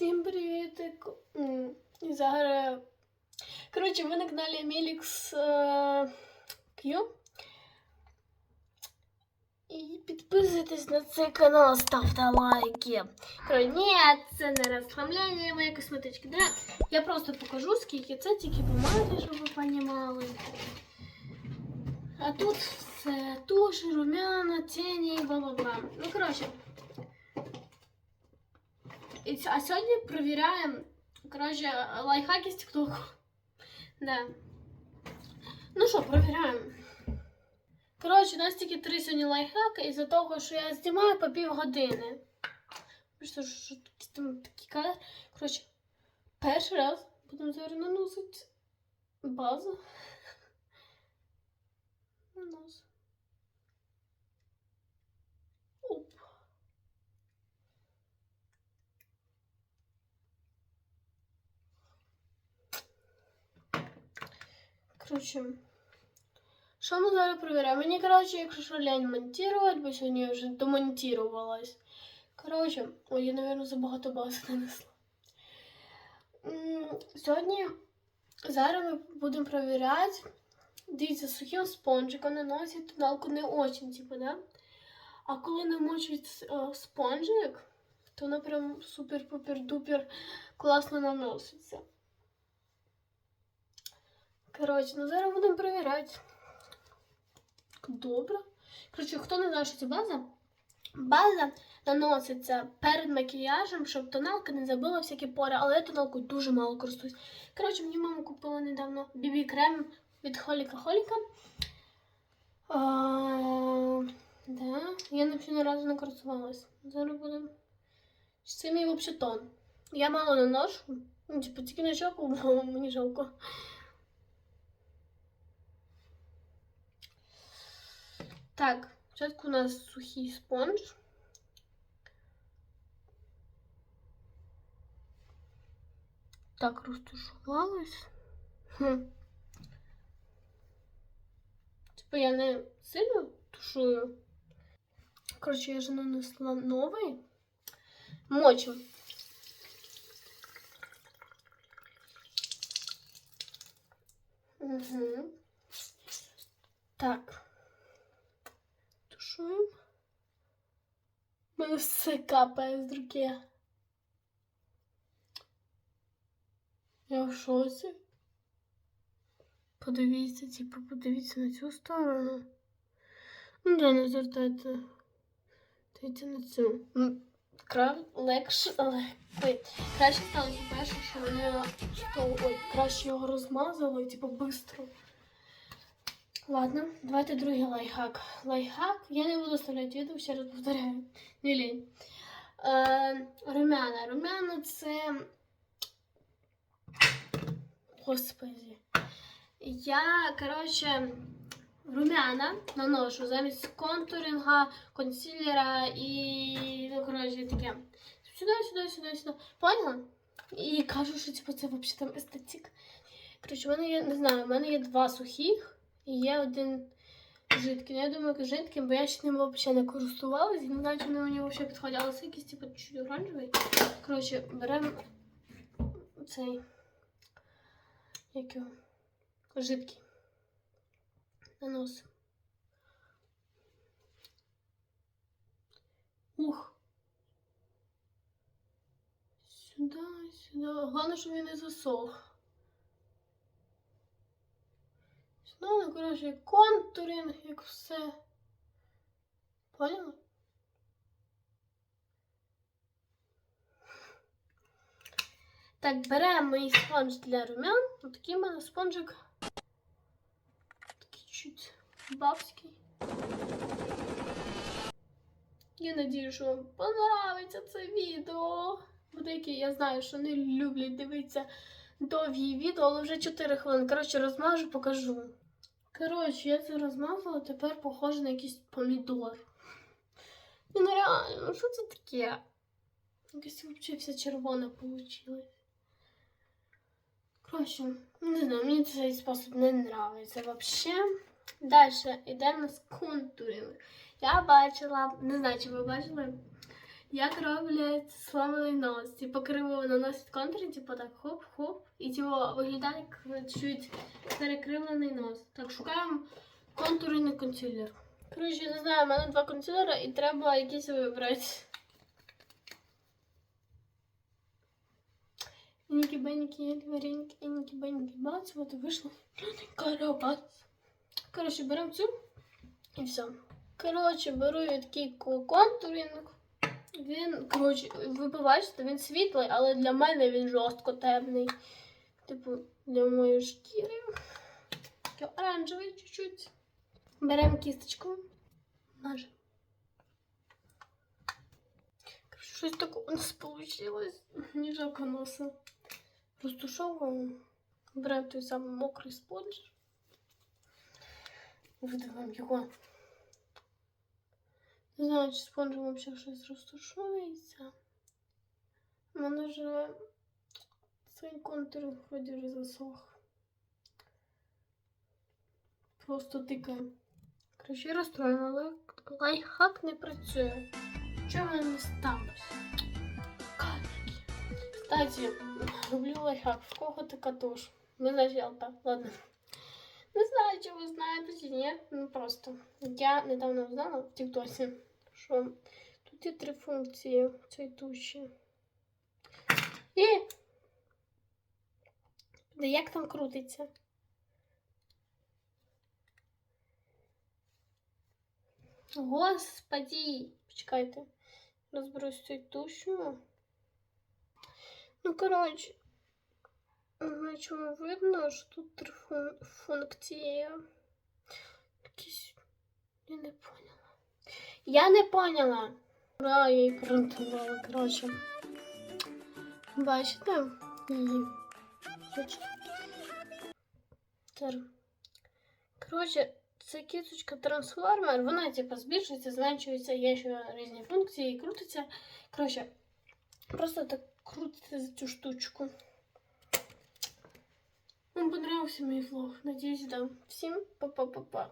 Всім привіт! Зараз. Коротше, ви на каналі Емілікс е, Q. І підписуйтесь на цей канал, ставте лайки. Коротше, ні, це не розхламляння моєї косметички. Да? Я просто покажу, скільки це тільки помади, щоб ви розуміли. А тут все туш, румяна, тіні бла-бла-бла. Ну, коротше. І А сьогодні перевіряємо, коротше, лайфхаки з TikTok. Да. Ну що, перевіряємо. Коротше, у нас тільки три сьогодні лайфхаки із-за того, що я знімаю по півгодини. Що що там такі кадри. Коротше, перший раз будемо зараз наносити базу. На нос. Оп. Коротше, що ми зараз перевіряємо? Мені, коротше, якщо що лень монтувати, бо сьогодні я вже домонтувалась. Коротше, ой, я, мабуть, забагато бази нанесла. Сьогодні, зараз ми будемо перевіряти. Дивіться, сухим спонжиком наносять тоналку не очень, типу, да? А коли намочують е, спонжик, то вона прям супер-пупер-дупер класно наноситься. Коротше, ну зараз будемо перевіряти. Добре. Коротше, хто не знає, що це база? База наноситься перед макіяжем, щоб тоналка не забила всякі пори, але я тоналкою дуже мало користуюсь. Коротше, мені мама купила недавно бібі крем від Холіка Холіка. А, да. Я ще ні разу не користувалась. Зараз будемо. Це мій взагалі тон. Я мало наношу. Ну, типу, тільки на щоку, бо мені жалко. Так, спочатку у нас сухий спонж. Так, розташувалась. Хм. Типа я не сильно тушую. Коротше, я вже нанесла новий. Мочим. Угу. Так. Тушуємо. У мене все капає з руки. Я в шоці. Подивіться, типу, подивіться на цю сторону. Ну, да, не звертайте. Дивіться на цю. Кра... Легше, але... Краще стало перше, що мене ой, краще його розмазало, і, типу, бистро. Ладно, давайте другий лайфхак. Лайфхак, я не буду ставляти відео, ще раз повторяю. Не лінь. Е, румяна. Румяна це. Господи. Я, коротше, румяна наношу замість контуринга, консилера і, ну, коротше, таке. Сюди, сюди, сюди, сюди. Поняла? І кажу, що типу, це взагалі там естетик. Коротше, в мене є, не знаю, в мене є два сухих і є один жидкий. Ну, я думаю, жидким, бо я ще ним взагалі не користувалась не знаю, чи вони мені взагалі підходять. Це якийсь типу чуть оранжевий. Коротше, беремо цей. Як його? Жидкий. Наносимо. Ух. Сюди, сюди. Головне, щоб він не засох. Ну, контуринг, як все. Поняла? Так, беремо мій спонж для румян. Ось такий в мене спонжик. Такий чуть бабський. Я надію, що вам понравиться це відео. Бо деякі, я знаю, що не люблять дивитися довгі відео, але вже 4 хвилини. Коротше, розмажу, покажу. Коротше, я це розмазала, тепер похоже на якийсь помідор. Ну реально, що це таке? Якась взагалі вся червона вийшла. Коротше, не знаю, мені цей спосіб не подобається взагалі. Далі йдемо з контурами. Я бачила, не знаю, чи ви бачили, як роблять сломаний нос. Типу криво наносять контур, типу так хоп-хоп. І типу виглядає як чуть перекривлений нос. Так, шукаємо контурний консилер. Коротше, не знаю, в мене два консилера і треба якийсь вибрати. Нікі беніки, вареники, інікі беніки, бац, от і вийшло. Карабац. Коротше, беремо цю і все. Коротше, беру я такий ко- контуринг. Він, коротше, ви побачите, він світлий, але для мене він жорстко темний. Типу, для моєї шкіри. Такий оранжевий чуть-чуть. Беремо кісточку. Мажемо. Щось таке у нас вийшло. Мені жалко носа. Розтушовуємо. Беремо той самий мокрий спонж. Видавимо його. Не знаю, чи спонжем взагалі щось розташується. У мене вже цей контур вроді вже засох. Просто тикає. Коротше, я розстроєна, але лайфхак не працює. Чого не сталося? Кстати, люблю лайфхак. В кого така туш? Не знаю, так, ладно. Не знаю, чи ви знаєте чи ні. Ну просто. Я недавно узнала в Тіктосі, що тут є три функції цій туші. І. Да як там крутиться? Господи! Почекайте. Розберусь з цією. Ну, коротше, на чому видно, що тут три функції. Якісь. Я не поняла. Я не поняла. Ура, я її принтувала, коротше. Бачите? Її. Коротше, це кісточка трансформер, вона типу збільшується, зменшується, є ще різні функції і крутиться. Коротше, просто так крутиться за цю штучку. Вам понравился мой влог. Надеюсь, да. Всем па-па-па-па.